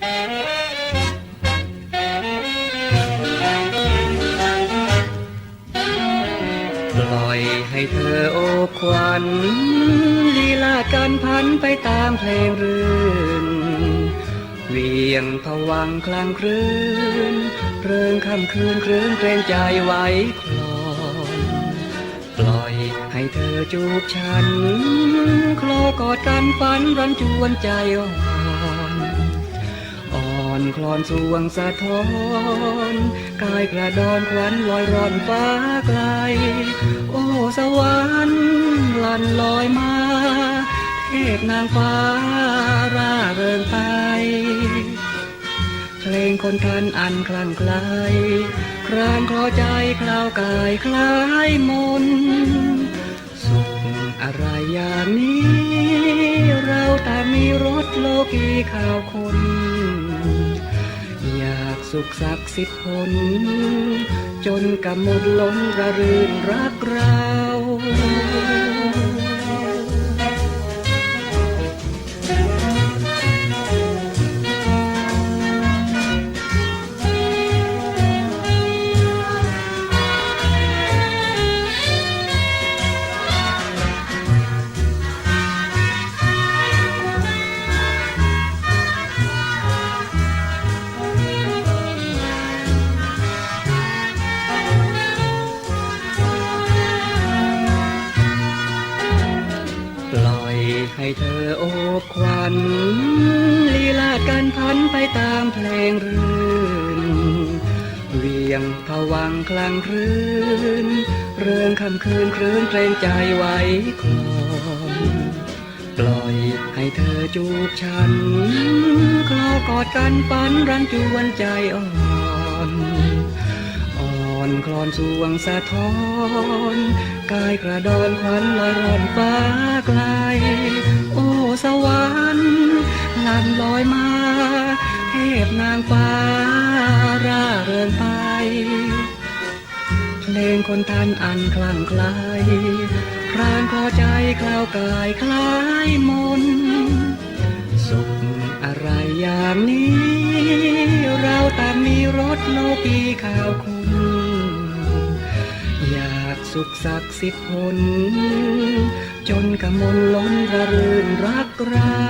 ปล่อยให้เธอโอบควันลีลาการพันไปตามเพลงรื่น เวียงผวังคลางครื้นเริงค่ำคืนครื้นเกรงใจไว้คลอนปล่อยให้เธอจูบฉัน คลอกอดกันฝันรันจวนใจอ่อน ลอนสวงสะท้อน กายกระดอนควันลอยร่อนฟ้าไกล โอ้สวรรค์ลันลอยมา เทพนางฟ้าร่าเริงไปเพลงคนทันอันคลั่งไคล้ครางคลอใจคลาวกายคล้ายมน สุขอะไรอย่างนี้ เราแต่างมีรถโลกีข่าวคน อยากสุขสักสิบผล จนกำหมดล้นระรื่นรักเรา อยให้เธอโอบควันลีลาการพันไปตามเพลงรื่น เวียงผวังคลางครื้นเรื่องคำคืนครื้นเกรงใจไว้คลอนปล่อยให้เธอจูบฉันคลอกอดกันฝันรันจวนใจอ่อน อนคลอนสวงสะท้อน กายกระดอนควันลอยร่อนฟ้าไกล โอ้สวรรค์ลันลอยมา เทพนางฟ้าร่าเริงไป เพลงคนทันอันคลั่งไคล้พรานคอใจคลาวกายคล้ายมนต์สุขอะไรอย่างนี้ เราต่างมีรถโลกีข่าวคุณ สุขศักดิ์สิทธิ์ผล จนกระมลล้นระรื่นรักรา